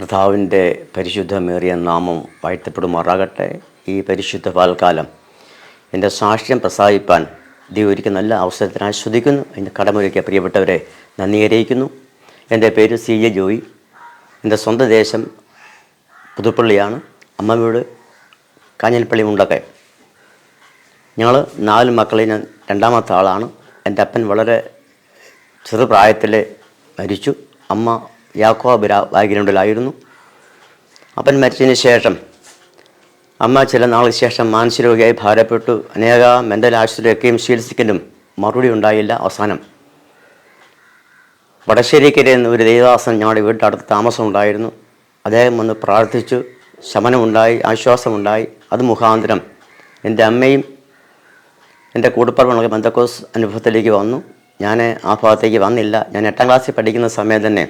കർത്താവിന്റെ പരിശുദ്ധമേറിയ നാമം വാഴ്ത്തപ്പെടുമാറാകട്ടെ. ഈ പരിശുദ്ധ പാൽക്കാലം എന്റെ സാക്ഷ്യം പ്രസാദിപ്പാൻ ദൈവം ഒരിക്കൽ നല്ല അവസരത്തിന് ആസ്വദിക്കുന്നു എന്റെ കടമൊരുക്കിയ പ്രിയപ്പെട്ടവരെ നന്ദി അറിയിക്കുന്നു. എന്റെ പേര് സി എ ജോയി. എന്റെ സ്വന്തം ദേശം പുതുപ്പള്ളിയാണ് അമ്മ വീട് കാഞ്ഞൽപ്പള്ളി മുണ്ടക്കെ. ഞങ്ങൾ നാല് മക്കളിൽ ഞാൻ രണ്ടാമത്തെ ആളാണ്. എന്റെ അപ്പൻ വളരെ ചെറുപ്രായത്തിൽ മരിച്ചു. അമ്മ യാക്കോ ബാക്ക്ഗ്രൗണ്ടിലായിരുന്നു അപ്പൻ മരിച്ചതിന് ശേഷം അമ്മ ചില നാളിന് ശേഷം മാനസികരോഗിയായി ഭാരപ്പെട്ടു. അനേക മെന്റൽ ആശുപത്രിയൊക്കെയും ചികിത്സിക്കലും മറുപടി ഉണ്ടായില്ല അവസാനം. വടശ്ശേരിക്കരയിൽ നിന്ന് ഒരു ദേവദാസൻ ഞങ്ങളുടെ വീടിന്റെ അടുത്ത് താമസം ഉണ്ടായിരുന്നു. അദ്ദേഹം വന്ന് പ്രാർത്ഥിച്ചു. ശമനമുണ്ടായി ആശ്വാസമുണ്ടായി. അത് മുഖാന്തരം എന്റെ അമ്മയും എന്റെ കൂടപ്പറമ്പുള്ള ബന്ധക്കോസ് അനുഭവത്തിലേക്ക് വന്നു. ഞാൻ ആ ഭാഗത്തേക്ക് വന്നില്ല. ഞാൻ എട്ടാം ക്ലാസ്സിൽ പഠിക്കുന്ന സമയം തന്നെ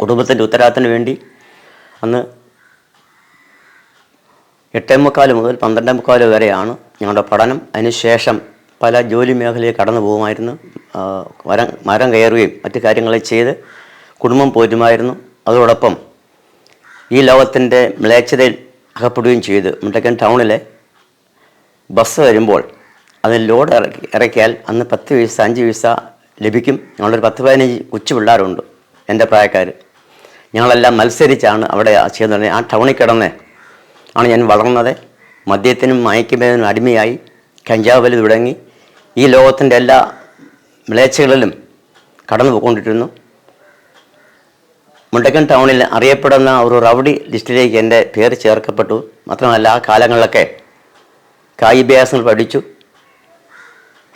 കുടുംബത്തിന്റെ ഉത്തരവാദിത്തത്തിന് വേണ്ടി അന്ന് എട്ടേ മുക്കാൽ മുതൽ പന്ത്രണ്ടേ മുക്കാൽ വരെയാണ് ഞങ്ങളുടെ പഠനം. അതിനുശേഷം പല ജോലി മേഖലയിൽ കടന്നു പോകുമായിരുന്നു. മരം മരം കയറുകയും മറ്റു കാര്യങ്ങൾ ചെയ്ത് കുടുംബം പോരുമായിരുന്നു അതോടൊപ്പം ഈ ലോകത്തിന്റെ മ്ലേച്ഛതയിൽ അകപ്പെടുകയും ചെയ്തു. മുണ്ടക്കൻ ടൗണിലെ ബസ് വരുമ്പോൾ അതിൽ ലോഡ് ഇറക്കി ഇറക്കിയാൽ അന്ന് പത്ത് പൈസ അഞ്ച് പൈസ ലഭിക്കും. ഞങ്ങളൊരു പത്ത് പതിനഞ്ച് കൊച്ചു പിള്ളേരുണ്ട്. എന്റെ പ്രായക്കാർ ഞങ്ങളെല്ലാം മത്സരിച്ചാണ് അവിടെ ചെയ്യുന്നത് ആ ടൗണിൽ കിടന്ന് ആണ് ഞാൻ വളർന്നത്. മദ്യത്തിനും മയക്കുമരുന്നിനും അടിമയായി കഞ്ചാവ് വലി തുടങ്ങി. ഈ ലോകത്തിന്റെ എല്ലാ മ്ലേച്ഛകളിലും കടന്നു പോയിക്കൊണ്ടിരുന്നു. മുണ്ടക്കൻ ടൗണിൽ അറിയപ്പെടുന്ന ഒരു റൗഡി ലിസ്റ്റിലേക്ക് എന്റെ പേര് ചേർക്കപ്പെട്ടു. മാത്രമല്ല ആ കാലങ്ങളിലൊക്കെ കായിഭ്യാസങ്ങൾ പഠിച്ചു.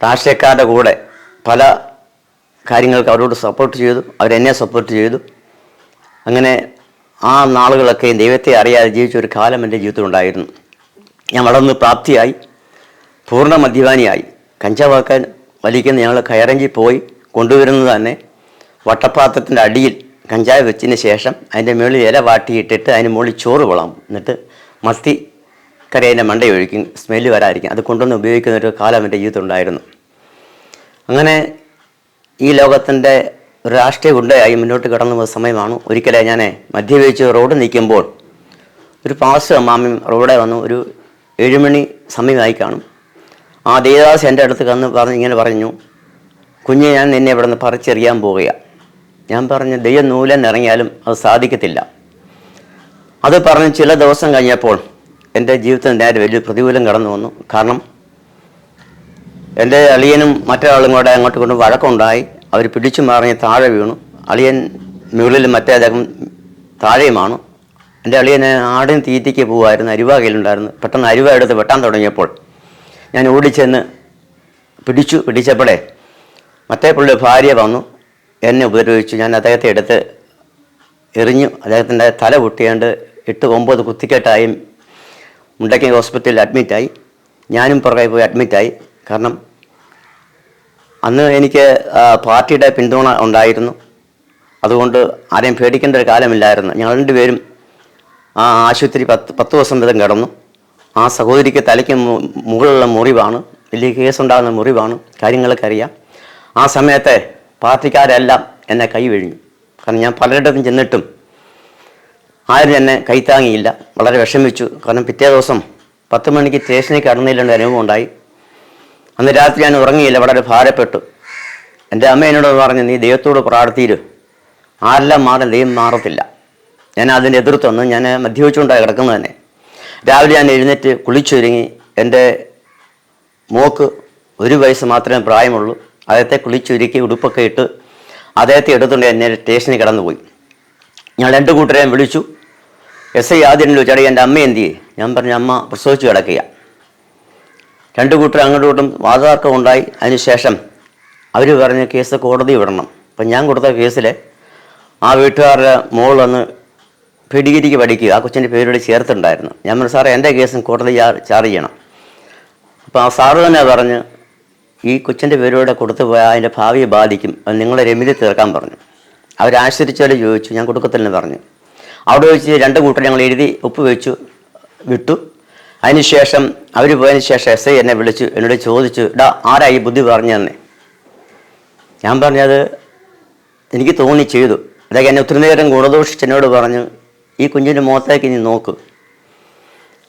രാഷ്ട്രീയക്കാരുടെ കൂടെ പല കാര്യങ്ങൾക്ക് അവരോട് സപ്പോർട്ട് ചെയ്തു അവരെന്നെ സപ്പോർട്ട് ചെയ്തു. അങ്ങനെ ആ നാളുകളൊക്കെ ദൈവത്തെ അറിയാതെ ജീവിച്ച ഒരു കാലം എന്റെ ജീവിതത്തിലുണ്ടായിരുന്നു. ഞാൻ വളർന്ന് പ്രാപ്തിയായി പൂർണ മദ്യപാനിയായി. കഞ്ചാവാക്കാൻ വലിക്കുന്ന ഞങ്ങൾ കയറഞ്ചി പോയി കൊണ്ടുവരുന്നത് തന്നെ വട്ടപ്പാത്രത്തിന്റെ അടിയിൽ കഞ്ചാവ് വെച്ചതിന് ശേഷം അതിന്റെ മുകളിൽ ഇല വാട്ടിയിട്ടിട്ട് അതിന് മുകളിൽ ചോറ് കൊള്ളാം. എന്നിട്ട് മത്തി കരയിന്റെ മണ്ടയൊഴിക്കും സ്മെല്ല് വരാതിരിക്കും. അത് കൊണ്ടുവന്ന് ഉപയോഗിക്കുന്ന ഒരു കാലം എന്റെ ജീവിതത്തിലുണ്ടായിരുന്നു. അങ്ങനെ ഈ ലോകത്തിന്റെ രാഷ്ട്രീയ ഗുണ്ടയായി മുന്നോട്ട് കടന്നു പോകുന്ന സമയമാണ് ഒരിക്കലേ ഞാൻ മദ്യപിച്ച് റോഡ് നിൽക്കുമ്പോൾ ഒരു പാസ് അമ്മാമ്മയും റോഡെ വന്നു ഒരു ഏഴുമണി സമയമായി കാണും. ആ ദേവദാസ് എന്റെ അടുത്ത് കന്ന് പറഞ്ഞ് ഇങ്ങനെ പറഞ്ഞു കുഞ്ഞെ ഞാൻ നിന്നെ ഇവിടെ നിന്ന് പറിച്ചെറിയാൻ പോവുകയാണ് ഞാൻ പറഞ്ഞു ദൈവം നൂലൻ ഇറങ്ങിയാലും അത് സാധിക്കത്തില്ല. അത് പറഞ്ഞ് ചില ദിവസം കഴിഞ്ഞപ്പോൾ എന്റെ ജീവിതത്തിൽ നേരെ വലിയ പ്രതികൂലം കടന്നു വന്നു. കാരണം എന്റെ അളിയനും മറ്റൊരാളും കൂടെ അങ്ങോട്ട് കൊണ്ട് വഴക്കുണ്ടായി. അവർ പിടിച്ചു മാറിഞ്ഞ് താഴെ വീണു. അളിയൻ മുകളിൽ മറ്റേ അദ്ദേഹം താഴെയുമാണ്. എന്റെ അളിയൻ ആടിന് തീറ്റയ്ക്ക് പോകുമായിരുന്നു അരുവ കയ്യിലുണ്ടായിരുന്നു. പെട്ടെന്ന് അരുവ എടുത്ത് വെട്ടാൻ തുടങ്ങിയപ്പോൾ ഞാൻ ഓടിച്ചെന്ന് പിടിച്ചു പിടിച്ചപ്പോഴേ മറ്റേ പുള്ളി ഭാര്യ വന്നു. എന്നെ ഉപദ്രവിച്ചു. ഞാൻ അദ്ദേഹത്തെ എടുത്ത് എറിഞ്ഞു. അദ്ദേഹത്തിന്റെ തല പൊട്ടിയാണ്ട് എട്ട് ഒമ്പത് കുത്തിക്കെട്ടായും മുണ്ടക്കി ഹോസ്പിറ്റലിൽ അഡ്മിറ്റായി. ഞാനും പുറകെ പോയി അഡ്മിറ്റായി. കാരണം അന്ന് എനിക്ക് പാർട്ടിയുടെ പിന്തുണ ഉണ്ടായിരുന്നു. അതുകൊണ്ട് ആരെയും പേടിക്കേണ്ട ഒരു കാലമില്ലായിരുന്നു. ഞങ്ങൾ രണ്ടുപേരും ആ ആശുപത്രി പത്ത് പത്ത് ദിവസം വീതം കിടന്നു. ആ സഹോദരിക്ക് തലയ്ക്ക് മുകളിലുള്ള മുറിവാണ്. വലിയ കേസുണ്ടാകുന്ന മുറിവാണ്. കാര്യങ്ങളൊക്കെ അറിയാം. ആ സമയത്തെ പാർട്ടിക്കാരെല്ലാം എന്നെ കൈവഴിഞ്ഞു കാരണം ഞാൻ പലയിടത്തും ചെന്നിട്ടും ആരും എന്നെ കൈത്താങ്ങിയില്ല വളരെ വിഷമിച്ചു. കാരണം പിറ്റേ ദിവസം പത്ത് മണിക്ക് സ്റ്റേഷനിൽ കടന്നില്ലെന്ന അനുഭവം ഉണ്ടായി. അന്ന് രാത്രി ഞാൻ ഉറങ്ങിയില്ല വളരെ ഭാരപ്പെട്ടു. എന്റെ അമ്മ എന്നോട് പറഞ്ഞു നീ ദൈവത്തോട് പ്രാർത്ഥിയിരു. ആരെല്ലാം മാറും ദൈവം മാറത്തില്ല. ഞാൻ അതിന്റെ എതിർത്തൊന്ന് ഞാൻ മദ്യപിച്ചുകൊണ്ടാണ് കിടക്കുന്നത് തന്നെ. രാവിലെ ഞാൻ എഴുന്നേറ്റ് കുളിച്ചൊരുങ്ങി. എന്റെ മോക്ക് ഒരു വയസ്സ് മാത്രമേ പ്രായമുള്ളൂ. അദ്ദേഹത്തെ കുളിച്ചൊരുക്കി ഉടുപ്പൊക്കെ ഇട്ട് അദ്ദേഹത്തെ എടുത്തുകൊണ്ട് എന്നെ സ്റ്റേഷനിൽ കിടന്നുപോയി. ഞാൻ രണ്ട് കൂട്ടരെയും വിളിച്ചു. എസ് ഐ ആദ്യം ചോദിച്ചാൽ എന്റെ അമ്മ എന്തിയെ? ഞാൻ പറഞ്ഞു അമ്മ പ്രസവിച്ചു കിടക്കുക രണ്ട് കൂട്ടർ അങ്ങോട്ടും ഇങ്ങോട്ടും വാദതർക്കം ഉണ്ടായി. അതിനുശേഷം അവർ പറഞ്ഞ കേസ് കോടതി വിടണം. അപ്പം ഞാൻ കൊടുത്ത കേസിൽ ആ വീട്ടുകാരുടെ മോൾ വന്ന് പെഡിഗിരിക്ക് പഠിക്കുക. ആ കൊച്ചിന്റെ പേരോട് ചേർത്തുണ്ടായിരുന്നു ഞാൻ പറഞ്ഞു സാറേ എന്റെ കേസും കോടതി ചാർജ് ചെയ്യണം. അപ്പോൾ ആ സാറ് തന്നെ പറഞ്ഞ് ഈ കൊച്ചിന്റെ പേരോടെ കൊടുത്തു പോയാൽ അതിന്റെ ഭാവിയെ ബാധിക്കും. അത് നിങ്ങളെ രമിതി തീർക്കാൻ പറഞ്ഞു. അവരാശ്രയിച്ചാൽ ചോദിച്ചു ഞാൻ കൊടുക്കത്തില്ലെന്ന് പറഞ്ഞു. അവിടെ വെച്ച് രണ്ട് കൂട്ടർ ഞങ്ങൾ എഴുതി ഒപ്പ് വെച്ചു വിട്ടു. അതിനുശേഷം അവർ പോയതിന് ശേഷം എസ് ഐ എന്നെ വിളിച്ചു എന്നോട് ചോദിച്ചു ഡാ ആരാ ഈ ബുദ്ധി പറഞ്ഞു തന്നെ? ഞാൻ പറഞ്ഞത് എനിക്ക് തോന്നി ചെയ്തു. അതൊക്കെ എന്നെ ഒത്തിരി നേരം ഗുണദോഷിച്ച് എന്നോട് പറഞ്ഞു ഈ കുഞ്ഞിന്റെ മുഖത്തേക്ക് നീ നോക്ക്.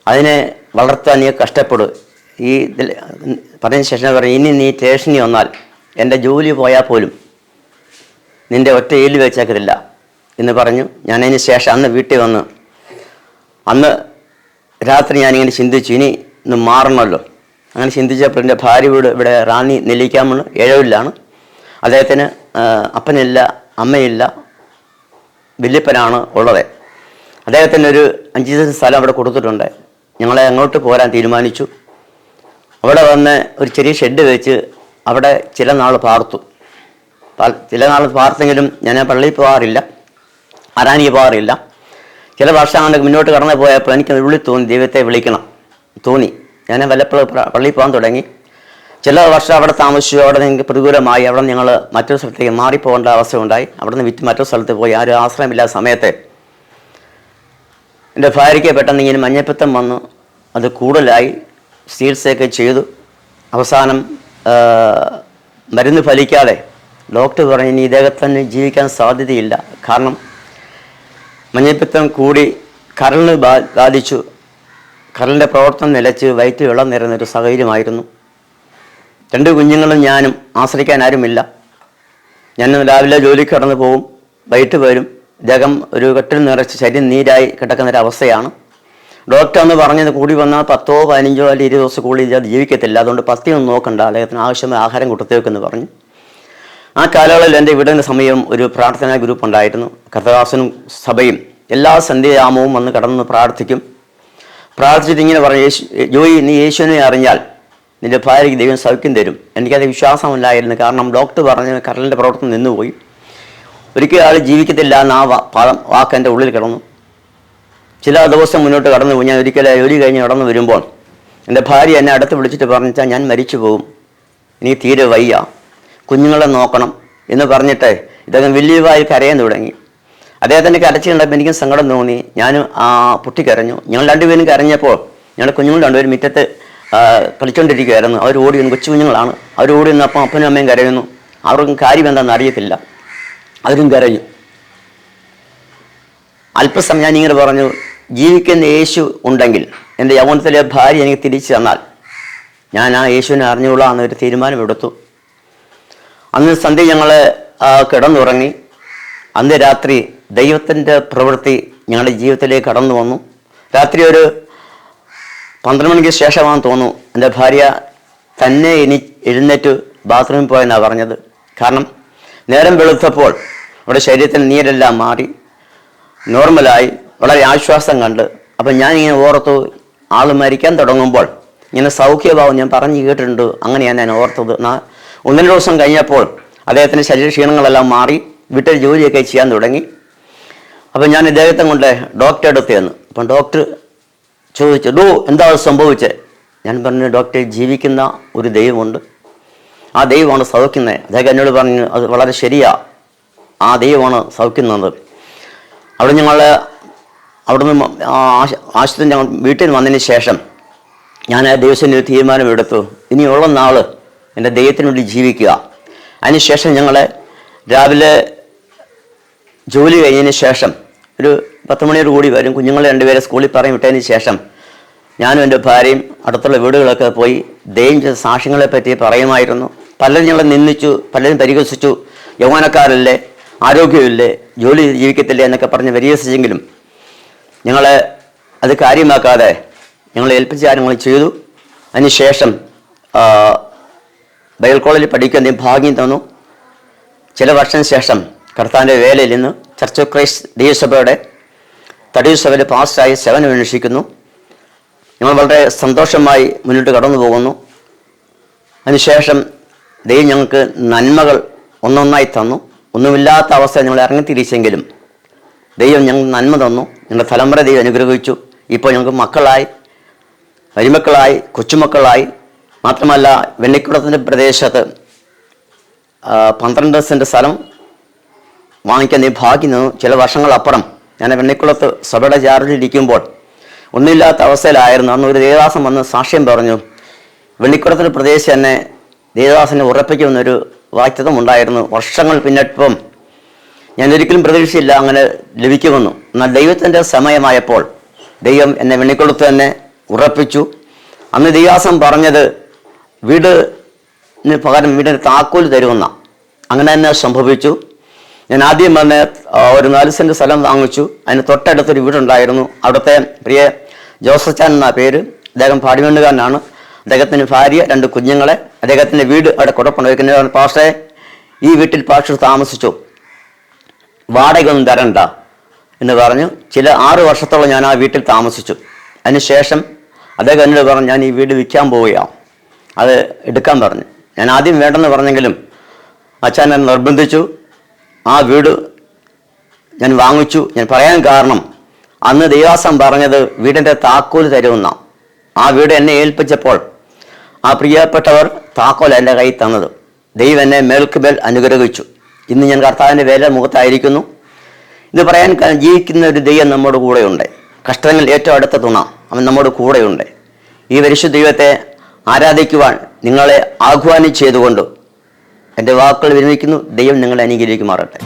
അതിനെ വളർത്താൻ നീ കഷ്ടപ്പെടും. ഈ ഇതിൽ പറഞ്ഞതിന് ശേഷം പറഞ്ഞു ഇനി നീ സ്റ്റേഷനിൽ വന്നാൽ എന്റെ ജോലി പോയാൽ പോലും നിന്റെ ഒറ്റ ഏലി വെച്ചേക്കത്തില്ല എന്ന് പറഞ്ഞു. ഞാനതിന് ശേഷം അന്ന് വീട്ടിൽ വന്ന് അന്ന് രാത്രി ഞാനിങ്ങനെ ചിന്തിച്ചു ഇനി ഇന്ന് മാറണമല്ലോ. അങ്ങനെ ചിന്തിച്ചപ്പോൾ എന്റെ ഭാര്യ വീട് ഇവിടെ റാണി നെല്ലിക്കാമണ് ഏഴവിലാണ് അദ്ദേഹത്തിന് അപ്പനില്ല അമ്മയില്ല വല്യപ്പനാണ് ഉള്ളത്. അദ്ദേഹത്തിന് ഒരു അഞ്ച് ദിവസം സ്ഥലം അവിടെ കൊടുത്തിട്ടുണ്ട്. ഞങ്ങളെ അങ്ങോട്ട് പോരാൻ തീരുമാനിച്ചു. അവിടെ വന്ന് ഒരു ചെറിയ ഷെഡ് വെച്ച് അവിടെ ചില നാൾ പാർത്തു. ചില നാൾ പാർത്തെങ്കിലും ഞാൻ പള്ളിയിൽ പോകാറില്ല അറാനിക്ക് പോകാറില്ല ചില വർഷം കൊണ്ട് മുന്നോട്ട് കടന്നു പോയപ്പോൾ എനിക്ക് ഉള്ളിൽ തോന്നി ദൈവത്തെ വിളിക്കണം. തോന്നി. ഞാൻ വല്ലപ്പോഴും പള്ളിയിൽ പോകാൻ തുടങ്ങി. ചില വർഷം അവിടെ താമസിച്ചു അവിടെ എനിക്ക് പ്രതികൂലമായി അവിടെ ഞങ്ങൾ മറ്റൊരു സ്ഥലത്തേക്ക് മാറിപ്പോകേണ്ട അവസ്ഥ ഉണ്ടായി അവിടെ നിന്ന് വിറ്റ് മറ്റൊരു സ്ഥലത്ത് പോയി. ആരും ആശ്രയമില്ലാത്ത സമയത്ത് എന്റെ ഭാര്യയ്ക്ക് പെട്ടെന്ന് ഇങ്ങനെ മഞ്ഞപ്പിത്തം വന്നു. അത് കൂടുതലായി ചികിത്സയൊക്കെ ചെയ്തു. അവസാനം മരുന്ന് ഫലിക്കാതെ ഡോക്ടർ പറഞ്ഞു ഇനി ഇദ്ദേഹത്തിന് ജീവിക്കാൻ സാധ്യതയില്ല. കാരണം മഞ്ഞപ്പിത്തം കൂടി കരളിന് ബാധിച്ചു. കരളിന്റെ പ്രവർത്തനം നിലച്ച് വയറ്റ് വെള്ളം ഒരു സാഹചര്യമായിരുന്നു. രണ്ട് കുഞ്ഞുങ്ങളും ഞാനും ആശ്രയിക്കാൻ ആരുമില്ല. ഞാൻ രാവിലെ ജോലിക്ക് കടന്നു പോകും. വൈകിട്ട് വരും. ദേഹം ഒരു കെട്ടിൽ നിറച്ച് ശരീരം നീരായി കിടക്കുന്ന ഒരു അവസ്ഥയാണ്. ഡോക്ടർ എന്ന് പറഞ്ഞത് കൂടി വന്നാൽ പത്തോ പതിനഞ്ചോ അല്ലെങ്കിൽ ഇരുപത് ദിവസം കൂടി ജീവിക്കത്തില്ല. അതുകൊണ്ട് പത്തിയൊന്നും നോക്കണ്ട. അദ്ദേഹത്തിന് ആവശ്യമായ ആഹാരം കൊടുത്തേക്കെന്ന് പറഞ്ഞു. ആ കാലയളവിൽ എന്റെ വീടിന്റെ സമയം ഒരു പ്രാർത്ഥനാ ഗ്രൂപ്പ് ഉണ്ടായിരുന്നു. കർത്തദാസനും സഭയും എല്ലാ സന്ധ്യയാമവും വന്ന് കടന്ന് പ്രാർത്ഥിക്കും. പ്രാർത്ഥിച്ചിട്ട് ഇങ്ങനെ പറഞ്ഞു യേശു ജോയി നീ യേശുവിനെ അറിഞ്ഞാൽ നിന്റെ ഭാര്യയ്ക്ക് ദൈവം സൗഖ്യം തരും. എനിക്കത് വിശ്വാസമില്ലായിരുന്നു കാരണം ഡോക്ടർ പറഞ്ഞ് കരളിന്റെ പ്രവർത്തനം നിന്നുപോയി. ഒരിക്കലും ആൾ ജീവിക്കത്തില്ല എന്ന് ആ പാദം വാക്ക് എന്റെ ഉള്ളിൽ കിടന്നു. ചില ദിവസം മുന്നോട്ട് കടന്നു പോയി. ഞാൻ ഒരിക്കലും ജോലി കഴിഞ്ഞ് കടന്നു വരുമ്പോൾ എന്റെ ഭാര്യ എന്നെ അടുത്ത് വിളിച്ചിട്ട് പറഞ്ഞാൽ ഞാൻ മരിച്ചു പോകും ഇനി തീരെ വയ്യ. കുഞ്ഞുങ്ങളെ നോക്കണം എന്ന് പറഞ്ഞിട്ട് ഇദ്ദേഹം വലിയവായി കരയാൻ തുടങ്ങി. അദ്ദേഹത്തിന്റെ കരച്ചിൽ കണ്ടപ്പോൾ എനിക്കും സങ്കടം തോന്നി. ഞാനും ആ പുട്ടി പൊട്ടിക്കരഞ്ഞു ഞങ്ങൾ രണ്ടുപേരും കരഞ്ഞപ്പോൾ ഞങ്ങളുടെ കുഞ്ഞുങ്ങൾ രണ്ടുപേരും മുറ്റത്ത് കളിച്ചുകൊണ്ടിരിക്കുകയായിരുന്നു അവർ ഓടി വന്നു. കൊച്ചു കുഞ്ഞുങ്ങളാണ്. അവർ ഓടി വന്നപ്പോൾ അപ്പനും അമ്മയും കരയുന്നു. അവർക്കും കാര്യം എന്താണെന്ന് അറിയത്തില്ല. അവരും കരഞ്ഞു. അല്പസമയം ഞാൻ ഇങ്ങനെ പറഞ്ഞു ജീവിക്കുന്ന യേശു ഉണ്ടെങ്കിൽ എന്റെ യൗവനത്തിലെ ഭാര്യ എനിക്ക് തിരിച്ചു തന്നാൽ ഞാൻ ആ യേശുവിനെ അറിഞ്ഞുകൊള്ളാം എന്നൊരു തീരുമാനമെടുത്തു. അന്ന് സന്ധ്യ ഞങ്ങൾ കിടന്നുറങ്ങി. അന്ന് രാത്രി ദൈവത്തിന്റെ പ്രവൃത്തി ഞങ്ങളുടെ ജീവിതത്തിലേക്ക് കടന്നു വന്നു. രാത്രി ഒരു പന്ത്രണ്ട് മണിക്ക് ശേഷമാണെന്ന് തോന്നുന്നു. എന്റെ ഭാര്യ തന്നെ എനി എഴുന്നേറ്റ് ബാത്റൂമിൽ പോയെന്നാണ് പറഞ്ഞത്. കാരണം നേരം വെളുത്തപ്പോൾ നമ്മുടെ ശരീരത്തിന് നീരെല്ലാം മാറി നോർമലായി വളരെ ആശ്വാസം കണ്ട്. അപ്പം ഞാൻ ഇങ്ങനെ ഓർത്തു ആൾ മരിക്കാൻ തുടങ്ങുമ്പോൾ ഇങ്ങനെ സൗഖ്യഭാവം ഞാൻ പറഞ്ഞു കേട്ടിട്ടുണ്ട്. അങ്ങനെയാണ് ഞാൻ ഓർത്തത്. നാ- ഒന്നര ദിവസം കഴിഞ്ഞപ്പോൾ അദ്ദേഹത്തിന്റെ ശരീരക്ഷീണങ്ങളെല്ലാം മാറി വീട്ടിൽ ജോലിയൊക്കെ ചെയ്യാൻ തുടങ്ങി. അപ്പം ഞാൻ ഇദ്ദേഹത്തെ കൊണ്ട് ഡോക്ടറെ അടുത്ത് ചെന്നു. അപ്പം ഡോക്ടർ ചോദിച്ചു ഡോ എന്താ സംഭവിച്ചത് ഞാൻ പറഞ്ഞു ഡോക്ടറെ ജീവിക്കുന്ന ഒരു ദൈവമുണ്ട്. ആ ദൈവമാണ് സൗഖ്യുന്നത് അദ്ദേഹം എന്നോട് പറഞ്ഞു അത് വളരെ ശരിയാ. ആ ദൈവമാണ് സൗഖ്യുന്നത്. അവിടെ ഞങ്ങൾ അവിടുന്ന് ആശുപത്രി ഞങ്ങൾ വീട്ടിൽ വന്നതിന് ശേഷം ഞാൻ ആ ദിവസം ഒരു തീരുമാനമെടുത്തു ഇനിയുള്ള നാൾ എന്റെ ദൈവത്തിനുള്ളിൽ ജീവിക്കുക. അതിനുശേഷം ഞങ്ങൾ രാവിലെ ജോലി കഴിഞ്ഞതിന് ശേഷം ഒരു പത്ത് മണിയോട് കൂടി വരും. കുഞ്ഞുങ്ങൾ രണ്ടുപേരെ സ്കൂളിൽ പറയും വിട്ടതിന് ശേഷം ഞാനും എന്റെ ഭാര്യയും അടുത്തുള്ള വീടുകളൊക്കെ പോയി ദൈവം ചെയ്ത സാക്ഷ്യങ്ങളെ പറ്റി പറയുമായിരുന്നു. പലരും ഞങ്ങളെ നിന്ദിച്ചു പലരും പരിഹസിച്ചു. യൗവനക്കാരല്ലേ ആരോഗ്യമില്ലേ ജോലി ജീവിക്കത്തില്ലേ എന്നൊക്കെ പറഞ്ഞ് പരിഹസിച്ചെങ്കിലും ഞങ്ങൾ അത് കാര്യമാക്കാതെ ഞങ്ങൾ ഏൽപ്പിച്ച കാര്യങ്ങൾ ചെയ്തു. അതിനുശേഷം ബൈബിൾ കോളേജിൽ പഠിക്കാൻ ദൈവം ഭാഗ്യം തന്നു? ചില വർഷം ശേഷം കർത്താന്റെ വേലയിൽ നിന്ന് ചർച്ച് ഓഫ് ക്രൈസ്റ്റ് ദൈവസഭയുടെ തടിയൂർ പാസ്റ്റായി സേവനം അന്വേഷിക്കുന്നു. ഞങ്ങൾ വളരെ സന്തോഷമായി മുന്നോട്ട് കടന്നു പോകുന്നു. അതിനുശേഷം ദൈവം ഞങ്ങൾക്ക് നന്മകൾ ഒന്നൊന്നായി തന്നു. ഒന്നുമില്ലാത്ത അവസ്ഥ ഞങ്ങൾ ഇറങ്ങിത്തിരിച്ചെങ്കിലും ദൈവം ഞങ്ങൾ നന്മ തന്നു. ഞങ്ങളുടെ തലമുറ ദൈവം അനുഗ്രഹിച്ചു. ഇപ്പോൾ ഞങ്ങൾക്ക് മക്കളായി മരുമക്കളായി കൊച്ചുമക്കളായി മാത്രമല്ല വെള്ളിക്കുടത്തിന്റെ പ്രദേശത്ത് പന്ത്രണ്ട് സെന്റ് സ്ഥലം വാങ്ങിക്കാൻ നീ ഭാഗ്യം നിന്നു ചില വർഷങ്ങളപ്പുറം ഞാൻ വെണ്ണിക്കുളത്ത് സഭയുടെ ചാർജിലിരിക്കുമ്പോൾ ഒന്നുമില്ലാത്ത അവസ്ഥയിലായിരുന്നു. അന്ന് ഒരു ദേവദാസം വന്ന് സാക്ഷ്യം പറഞ്ഞു വെണ്ണിക്കുളത്തിന്റെ പ്രദേശം തന്നെ ദേവദാസനെ ഉറപ്പിക്കുമെന്നൊരു വാക്യതം ഉണ്ടായിരുന്നു. വർഷങ്ങൾ പിന്നിട്ടപ്പം ഞാൻ ഒരിക്കലും പ്രതീക്ഷയില്ല അങ്ങനെ ലഭിക്കുമെന്നു. എന്നാൽ ദൈവത്തിന്റെ സമയമായപ്പോൾ ദൈവം എന്നെ വെണ്ണിക്കുളത്ത് തന്നെ ഉറപ്പിച്ചു. അന്ന് ദേവാസം പറഞ്ഞത് വീടിന് പകരം വീടിന് താക്കോൽ തരുമെന്ന അങ്ങനെ തന്നെ സംഭവിച്ചു. ഞാൻ ആദ്യം വന്ന് ഒരു നാല് സെന്റ് സ്ഥലം വാങ്ങിച്ചു. അതിന് തൊട്ടടുത്തൊരു വീടുണ്ടായിരുന്നു. അവിടുത്തെ പ്രിയ ജോസഫ് എന്ന പേര്. അദ്ദേഹം പാടിമണ്ണുകാരനാണ് അദ്ദേഹത്തിന് ഭാര്യ രണ്ട് കുഞ്ഞുങ്ങളെ. അദ്ദേഹത്തിന്റെ വീട് അവിടെ കുഴപ്പമുണ്ടായിരിക്കുന്നത് പാഷേ ഈ വീട്ടിൽ പാഷ താമസിച്ചു. വാടകയൊന്നും തരണ്ട. എന്ന് പറഞ്ഞു. ചില ആറ് വർഷത്തോളം ഞാൻ ആ വീട്ടിൽ താമസിച്ചു. അതിനുശേഷം അദ്ദേഹം എന്നോട് പറഞ്ഞു ഞാൻ ഈ വീട് വിൽക്കാൻ പോവുകയാണ്. അത് എടുക്കാൻ പറഞ്ഞു. ഞാൻ ആദ്യം വേണ്ടെന്ന് പറഞ്ഞെങ്കിലും അച്ഛൻ എന്നെ നിർബന്ധിച്ചു. ആ വീട് ഞാൻ വാങ്ങിച്ചു. ഞാൻ പറയാൻ കാരണം അന്ന് ദേവാസം പറഞ്ഞത് വീടിന്റെ താക്കോൽ തരുമെന്ന. ആ വീട് എന്നെ ഏൽപ്പിച്ചപ്പോൾ ആ പ്രിയപ്പെട്ടവർ താക്കോൽ എന്റെ കയ്യിൽ തന്നത്. ദൈവം എന്നെ മേൽക്ക് മേൽ അനുഗ്രഹിച്ചു. ഇന്ന് ഞാൻ കർത്താവിന്റെ വേല മുഖത്തായിരിക്കുന്നു. ഇത് പറയാൻ ജീവിക്കുന്ന ഒരു ദൈവം നമ്മുടെ കൂടെയുണ്ട്. കഷ്ടങ്ങൾ ഏറ്റവും അടുത്ത തുണ അവൻ നമ്മുടെ കൂടെയുണ്ട്. ഈ പരിശുദ്ധ ദൈവത്തെ ആരാധിക്കുവാൻ നിങ്ങളെ ആഹ്വാനം ചെയ്തുകൊണ്ട് എന്റെ വാക്കുകൾ വിരമിക്കുന്നു. ദൈവം നിങ്ങളെ അനുഗ്രഹിക്കുമാറട്ടെ